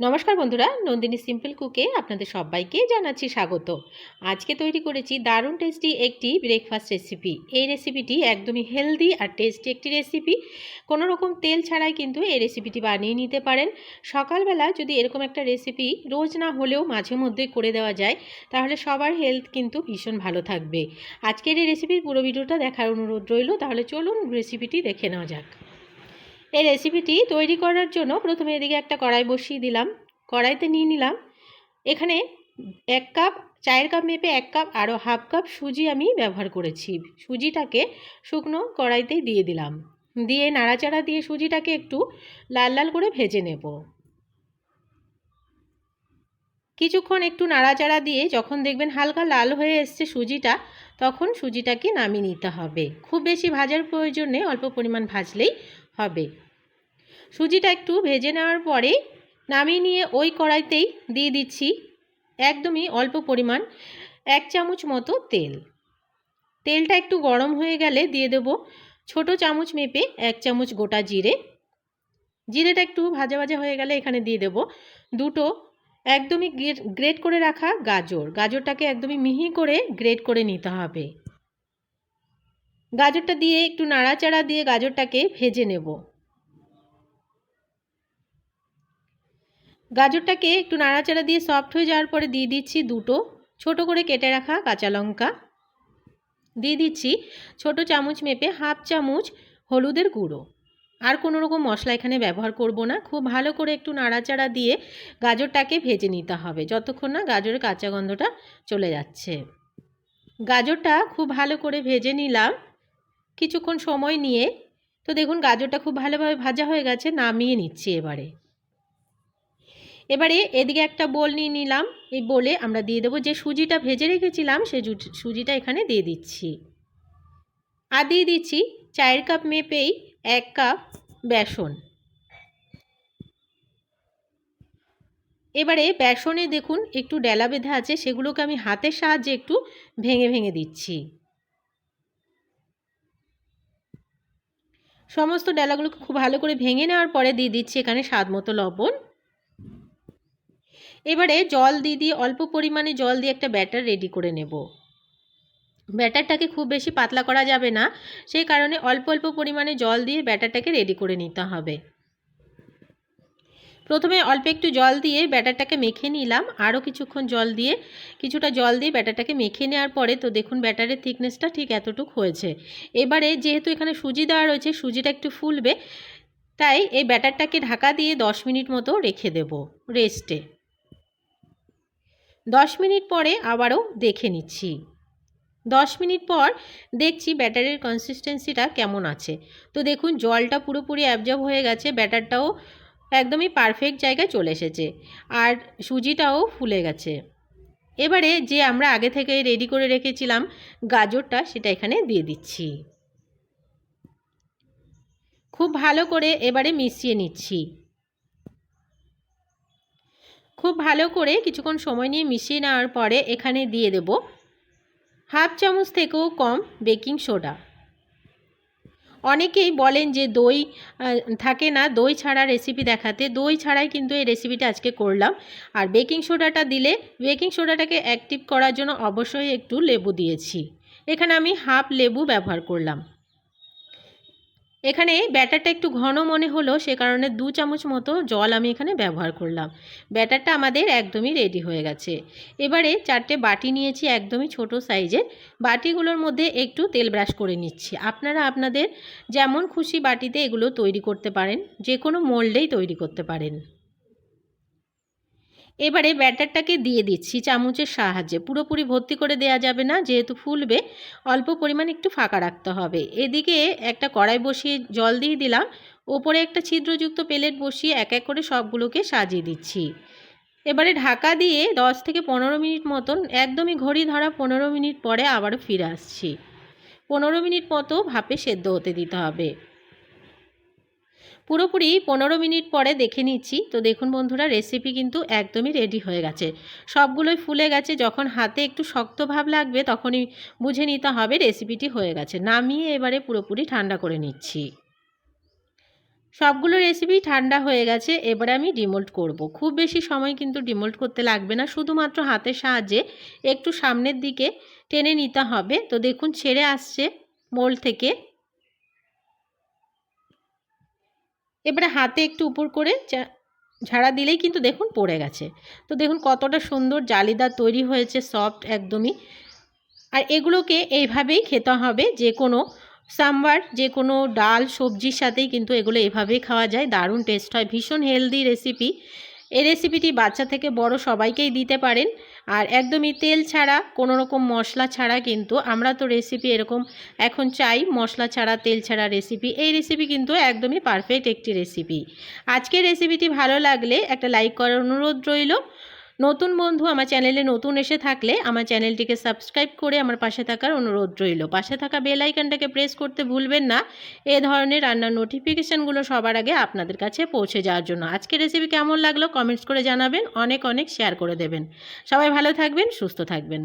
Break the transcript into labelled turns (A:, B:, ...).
A: নমস্কার বন্ধুরা, নন্দিনী সিম্পল কুকে আপনাদের সবাইকে জানাচ্ছি স্বাগত। আজকে তৈরি করেছি দারুণ টেস্টি একটি ব্রেকফাস্ট রেসিপি এই রেসিপিটি একদমই হেলদি আর টেস্টি একটি রেসিপি কোনো রকম তেল ছাড়াই কিন্তু এই রেসিপিটি বানিয়ে নিতে পারেন। সকালবেলা যদি এরকম একটা রেসিপি রোজ না হলেও মাঝে মধ্যে করে দেওয়া যায়, তাহলে সবার হেলথ কিন্তু ভীষণ ভালো থাকবে। আজকের এই রেসিপির পুরো ভিডিওটা দেখার অনুরোধ রইল, তাহলে চলুন রেসিপিটি দেখে নেওয়া যাক। এই রেসিপিটি তৈরি করার জন্য প্রথমে এদিকে একটা কড়াই বসিয়ে দিলাম। কড়াইতে নিয়ে নিলাম। এখানে এক কাপ, চায়ের কাপ মেপে এক কাপ আরও হাফ কাপ সুজি আমি ব্যবহার করেছি। সুজিটাকে শুকনো কড়াইতেই দিয়ে দিলাম। দিয়ে নাড়াচাড়া দিয়ে সুজিটাকে একটু লাল লাল করে ভেজে নেব। কিছুক্ষণ একটু নাড়াচাড়া দিয়ে যখন দেখবেন হালকা লাল হয়ে এসছে সুজিটা, তখন সুজিটাকে নামিয়ে নিতে হবে। খুব বেশি ভাজার প্রয়োজন অল্প পরিমাণ ভাজলেই হবে। সুজিটা একটু ভেজে নেওয়ার পরে নামিয়ে নিয়ে ওই কড়াইতেই দিয়ে দিচ্ছি একদমই অল্প পরিমাণ এক চামচ মতো তেল। তেলটা একটু গরম হয়ে গেলে দিয়ে দেব ছোট চামচ মেপে এক চামচ গোটা জিরে। জিরেটা একটু ভাজা ভাজা হয়ে গেলে এখানে দিয়ে দেব দুটো একদমই গ্রেট করে রাখা গাজর। গাজরটাকে একদমই মিহি করে গ্রেট করে নিতে হবে। গাজরটা দিয়ে একটু নাড়াচাড়া দিয়ে গাজরটাকে ভেজে নেব। গাজরটাকে একটু নাড়াচাড়া দিয়ে সফট হয়ে যাওয়ার পরে দিয়ে দিচ্ছি দুটো ছোট করে কেটে রাখা কাঁচা লঙ্কা। দিয়ে দিচ্ছি ছোট চামচ মেপে হাফ চামচ হলুদের গুঁড়ো। আর কোনো রকম মশলা এখানে ব্যবহার করব না, খুব ভালো করে একটু নাড়াচাড়া দিয়ে গাজরটাকে ভেজে নিতে হবে যতক্ষণ না গাজরের কাঁচা গন্ধটা চলে যাচ্ছে। গাজরটা খুব ভালো করে ভেজে নিলাম। কিছুক্ষণ সময় নিয়ে, তো দেখুন গাজরটা খুব ভালোভাবে ভাজা হয়ে গেছে, নামিয়ে নিচ্ছি এবারে। এবারে এদিকে একটা বোল নিয়ে নিলাম, এই বলে আমরা দিয়ে দেবো যে সুজিটা ভেজে রেখেছিলাম, সে সুজিটা এখানে দিয়ে দিচ্ছি। আর দিয়ে দিচ্ছি চায়ের কাপ মেপেই এক কাপ বেসন। এবারে বেসনে দেখুন একটু ডেলা বেঁধে আছে, সেগুলোকে আমি হাতের সাহায্যে একটু ভেঙে ভেঙে দিচ্ছি। সমস্ত ডালাগুলোকে খুব ভালো করে ভেঙে নেওয়ার পরে দিয়ে দিচ্ছি এখানে স্বাদ মতো লবণ। এবারে জল দিয়ে দিয়ে অল্প পরিমাণে জল দিয়ে একটা ব্যাটার রেডি করে নেব। ব্যাটারটাকে খুব বেশি পাতলা করা যাবে না, সেই কারণে অল্প অল্প পরিমাণে জল দিয়ে ব্যাটারটাকে রেডি করে নিতে হবে। প্রথমে অল্প একটু জল দিয়ে ব্যাটারটাকে মেখে নিলাম। আরও কিছুক্ষণ জল দিয়ে, কিছুটা জল দিয়ে ব্যাটারটাকে মেখে নেওয়ার পরে তো দেখুন ব্যাটারের থিকনেসটা ঠিক এতটুক হয়েছে। এবারে যেহেতু এখানে সুজি দেওয়া রয়েছে, সুজিটা একটু ফুলবে, তাই এই ব্যাটারটাকে ঢাকা দিয়ে দশ মিনিট মতো রেখে দেব রেস্টে। দশ মিনিট পরে আবারও দেখে নিচ্ছি। দশ মিনিট পর দেখছি ব্যাটারের কনসিস্টেন্সিটা কেমন আছে। তো দেখুন জলটা পুরোপুরি অ্যাবজর্ব হয়ে গেছে, ব্যাটারটাও একদমই পারফেক্ট জায়গায় চলে এসেছে। আর সুজিটাও ফুলে গেছে। এবারে যে আমরা আগে থেকে রেডি করে রেখেছিলাম গাজরটা, সেটা এখানে দিয়ে দিচ্ছি। খুব ভালো করে এবারে মিশিয়ে নিচ্ছি। খুব ভালো করে কিছুক্ষণ সময় নিয়ে মিশিয়ে নেওয়ার পরে এখানে দিয়ে দেব হাফ চামচ থেকেও কম বেকিং সোডা। অনেকেই বলেন যে দই থাকে না, দই ছাড়া রেসিপি দেখাতে। দই ছাড়াই কিন্তু এই রেসিপিটা আজকে করলাম। আর বেকিং সোডাটা দিলে বেকিং সোডাটাকে অ্যাক্টিভ করার জন্য অবশ্যই একটু লেবু দিয়েছি। এখানে আমি হাফ লেবু ব্যবহার করলাম। এখানে ব্যাটারটা একটু ঘন মনে হলো, সে কারণে দু চামচ মতো জল আমি এখানে ব্যবহার করলাম। ব্যাটারটা আমাদের একদমই রেডি হয়ে গেছে। এবারে চারটে বাটি নিয়েছি একদমই ছোট সাইজের। বাটিগুলোর মধ্যে একটু তেল ব্রাশ করে নিচ্ছি। আপনারা আপনাদের যেমন খুশি বাটিতে এগুলো তৈরি করতে পারেন যে কোনো মোল্ডেই তৈরি করতে পারেন। এবারে ব্যাটারটাকে দিয়ে দিচ্ছি চামচের সাহায্যে। পুরোপুরি ভর্তি করে দেয়া যাবে না, যেহেতু ফুলবে, অল্প পরিমাণ একটু ফাঁকা রাখতে হবে। এদিকে একটা কড়াই বসিয়ে জল দিয়ে দিলাম। ওপরে একটা ছিদ্রযুক্ত প্লেট বসিয়ে এক এক করে সবগুলোকে সাজিয়ে দিচ্ছি। এবারে ঢাকা দিয়ে দশ থেকে পনেরো মিনিট মতন, একদমই ঘড়ি ধরা পনেরো মিনিট পরে আবারও ফিরে আসছি। পনেরো মিনিট মতো ভাপে সেদ্ধ হতে দিতে হবে। পুরোপুরি পনেরো মিনিট পরে দেখে নিচ্ছি। তো দেখুন বন্ধুরা রেসিপি কিন্তু একদমই রেডি হয়ে গেছে। সবগুলোই ফুলে গেছে, যখন হাতে একটু শক্ত ভাব লাগবে তখনই বুঝে নিতে হবে রেসিপিটি হয়ে গেছে। নামিয়ে এবারে পুরোপুরি ঠান্ডা করে নিচ্ছি। সবগুলো রেসিপি ঠান্ডা হয়ে গেছে, এবারে আমি ডিমোল্ট করব। খুব বেশি সময় কিন্তু ডিমোল্ট করতে লাগবে না, শুধুমাত্র হাতের সাহায্যে একটু সামনের দিকে টেনে নিতে হবে। তো দেখুন, ছেড়ে আসছে মোল্ড থেকে। এবারে হাতে একটু উপর করে ঝাড়া দিলেই কিন্তু দেখুন পড়ে গেছে। তো দেখুন কতটা সুন্দর জালিদার তৈরি হয়েছে সফট একদমই। আর এগুলোকে এইভাবেই খেতে হবে, যে কোনো সাম্বার, যে কোনো ডাল, সবজির সাথেই কিন্তু এগুলো এভাবেই খাওয়া যায়, দারুণ টেস্ট হয়। ভীষণ হেলদি রেসিপি এই রেসিপিটি বাচ্চা থেকে বড় সবাইকেই দিতে পারেন। আর একদমই তেল ছাড়া, কোনো রকম মশলা ছাড়া কিন্তু আমরা তো রেসিপি এরকম এখন চাই মশলা ছাড়া, তেল ছাড়া রেসিপি এই রেসিপি কিন্তু একদমই পারফেক্ট একটি রেসিপি আজকের রেসিপিটি ভালো লাগলে একটা লাইক করার অনুরোধ রইল। নতুন বন্ধু আমার চ্যানেলে নতুন এসে থাকলে আমার চ্যানেলটিকে সাবস্ক্রাইব করে আমার পাশে থাকার অনুরোধ রইল। পাশে থাকা বেল আইকনটাকে প্রেস করতে ভুলবেন না। এ ধরনের রান্নার নোটিফিকেশানগুলো সবার আগে আপনাদের কাছে পৌঁছে যাওয়ার জন্য। আজকে রেসিপি কেমন লাগল? কমেন্টস করে জানাবেন, অনেক অনেক শেয়ার করে দেবেন। সবাই ভালো থাকবেন, সুস্থ থাকবেন।